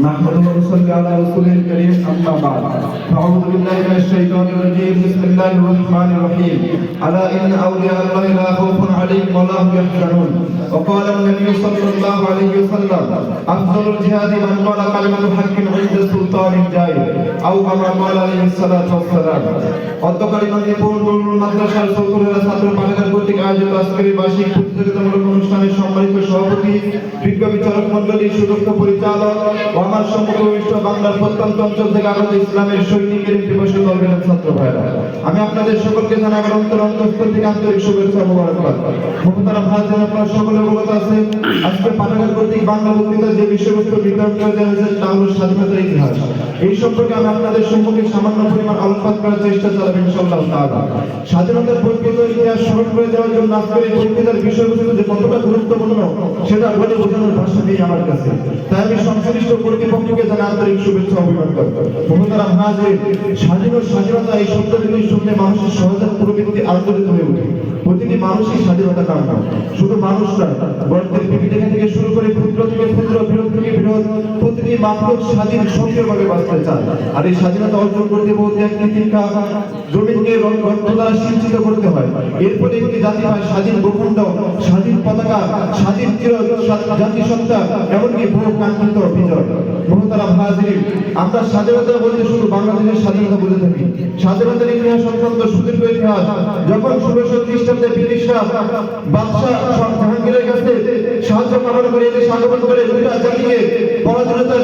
نحمده ونصلي على رسوله الكريم أما بعد أعوذ بالله من الشيطان الرجيم بسم الله الرحمن الرحيم ألا إن أولياء الله لا خوف عليهم ولا هم يحزنون وقال النبي صلى الله عليه وسلم أفضل الجهاد من قال كلمة حق عند سلطان جائر أو كما قال عليه الصلاة والسلام অধ্যকারী নন্দীপুর নুরুল মাদ্রাসার সৌকুরেরা ছাত্র পাঠাগার কর্তৃক আয়োজিত আজকের এই বার্ষিক প্রতিযোগিতামূলক অনুষ্ঠানের সম্মানিত সভাপতি বিজ্ঞ বিচারক মন্ডলী সুদক্ষ পরিচালক ও আমার সম্মুখবিষ্ট বাংলার প্রত্যন্ত অঞ্চল থেকে আগত ইসলামের সৈনিকের দিবসে দলবেন ছাত্র ভাইরা, আমি আপনাদের সকলকে জানাই আমার অন্তর অন্তঃস্থল থেকে আন্তরিক শুভেচ্ছা মোবারকবাদ। সকলে অবগত আজকে পাঠাগার কর্তৃক বাংলা বক্তৃতা যে বিষয়বস্তু করে দেওয়া হয়েছে, তা হলো স্বাধীনতার ইতিহাস। এই সম্পর্কে আমি আপনাদের সম্মুখে সামান্য পরিমাণ আলোকপাত করার চেষ্টা চালাবো, ইনশাআল্লাহ তাআলা। স্বাধীনতার ইতিহাস স্মরণ করে দেওয়ার জন্য আজকের এই বক্তৃতার বিষয়বস্তু যে কতটা গুরুত্বপূর্ণ সেটা বলে বোঝানোর ভাষা নেই আমার কাছে। তাই আমি সংশ্লিষ্ট কর্তৃপক্ষকে জানা আন্তরিক শুভেচ্ছা অভিনন্দন মমতারা হাজির স্বাধীন স্বাধীনতা এই শব্দ যদি শুনলে মানুষের সহজাত প্রবৃত্তি আন্দোলিত হয়ে ওঠে। প্রতিটি মানুষই স্বাধীনতা কাম শুধু মানুষ না গর্তের পিপিটেখা থেকে শুরু প্রতিটি স্বাধীন সক্রিয়ভাবে বাঁচতে চায় আর এই স্বাধীনতা অর্জন করতে বলতে একটি শিক্ষা জমিনকে দ্বারা সিঞ্চিত করতে হয়। এরপরে একটি জাতি হয় স্বাধীন ভূখণ্ড, স্বাধীন পতাকা, স্বাধীন জাতিসত্তা, এমনকি বহু কাঙ্ক্ষিত বিজয় ভাজির আমরা স্বাধীনতা বলতে শুধু বাংলাদেশের স্বাধীনতা বলে থাকি। স্বাধীনতার ইতিহাস অত্যন্ত সুদীর্ঘ ইতিহাস। যখন ষোলোশো খ্রিস্টাব্দে ব্রিটিশরা বাদশাহ জাহাঙ্গীরের কাছে সাহায্য কামনা করে এদেশে আগমন করে দুটা জাতিকে পরাধীনতার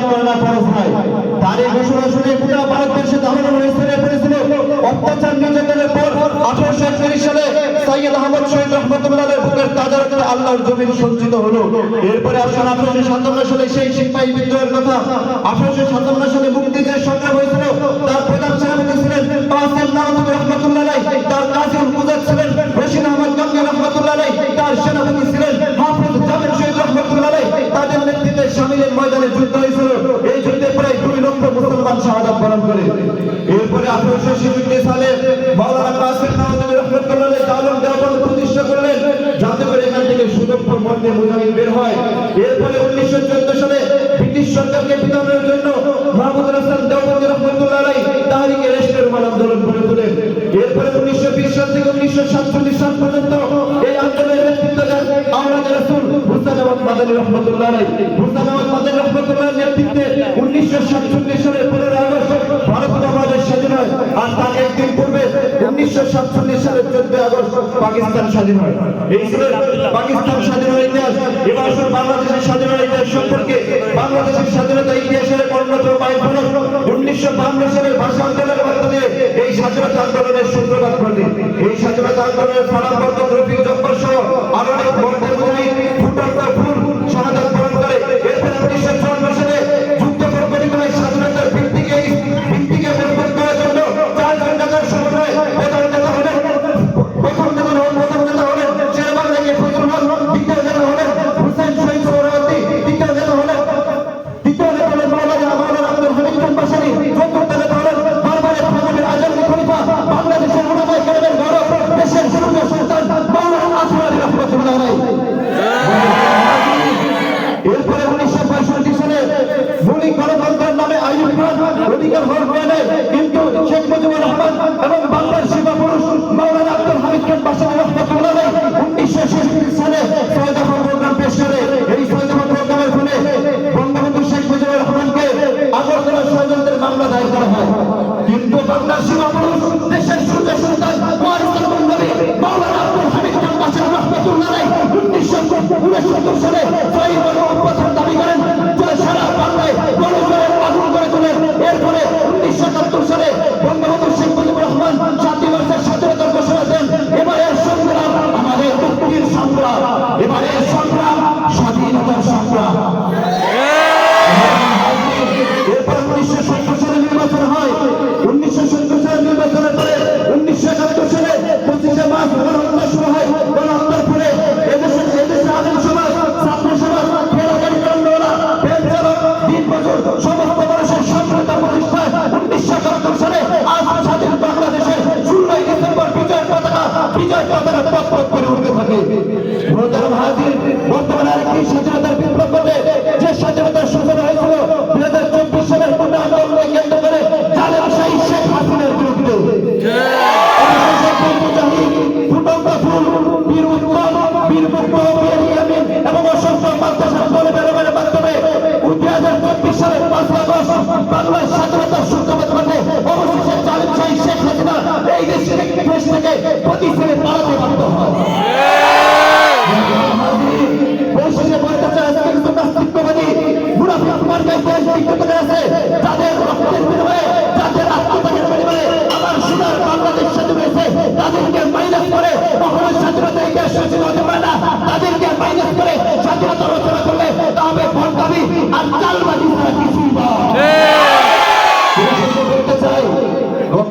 হয় তার এই হলো এরপরে আসুন আঠারোশো সাতান্ন সালে সেই সিপাহী বিদ্রোহের কথা। আঠারোশো সাতান্ন সালে মুক্তি যে সংগ্রাম তার প্রধান সেনাপতি ছিলেন রশিদ আহমদ গঙ্গা রহমতুল্লাহ দারুল দেওবন্দ প্রতিষ্ঠা করলেন। যাতে করে এখান থেকে সুদক্ষ মর্মে মুজাহিদ বের হয়। এরপরে উনিশশো চোদ্দ সালে ব্রিটিশ সরকারকে বিতানোর জন্য মাহমুদুল হাসান দেওবন্দি রহমতুল্লাহ আলাই তাহারিকে রেস্টের মান আন্দোলন গড়ে তোলেন। এরপরে উনিশশো বিশ সাল থেকে উনিশশো সাতচল্লিশ সাল পর্যন্ত এই আন্দোলনের নেতৃত্ব দেন আওলাদের রাসূল হুসাইন মাদানী রহমতুল্লাহ আলাই হুসাইন মাদানী রহমতুল্লাহ নেতৃত্বে উনিশশো সাতচল্লিশ সালের পনেরো আগস্ট ভারত বাংলাদেশ স্বাধীন হয়। আর তার একদিন পূর্বে উনিশশো সাতচল্লিশ সালের চোদ্দ আগস্ট পাকিস্তান স্বাধীন হয়। এই ছিল পাকিস্তান স্বাধীনতার ইতিহাস এবার আসুন বাংলাদেশের স্বাধীনতার ইতিহাস সম্পর্কে বাংলাদেশের স্বাধীনতা ইতিহাসের অন্যতম মাইলফলক উনিশশো বান্ন সালের ভাষা আন্দোলনের এই স্বাধীনতা আন্দোলনের সূত্রপাত ঘটে। এই স্বাধীনতা আন্দোলনের ফলাফল রফিক জব্বর সহ আরও এরপরে উনিশশো পঁয়ষট্টি সালে মৌলিক গণতন্ত্রের নামে আইন অধিকার হওয়ার কিন্তু শেখ মুজিবুর রহমান স্বাধীনতার সূত্রপাত ঘটে অবশেষে জালেম শাহী শেখ হাসিনা এই দেশ থেকে দেশ থেকে প্রতি পালাতে বাধ্য হয়। যাদের রক্তের বিনিময়ে, যাদের আত্মত্যাগের হয়েছে, তাদেরকে মাইনাস করে কখনো স্বাধীনতা এই হতে পারে না। তাদেরকে মাইনাস করে স্বাধীনতা রচনা করলে তা হবে ভণ্ডামি আর চালবাজি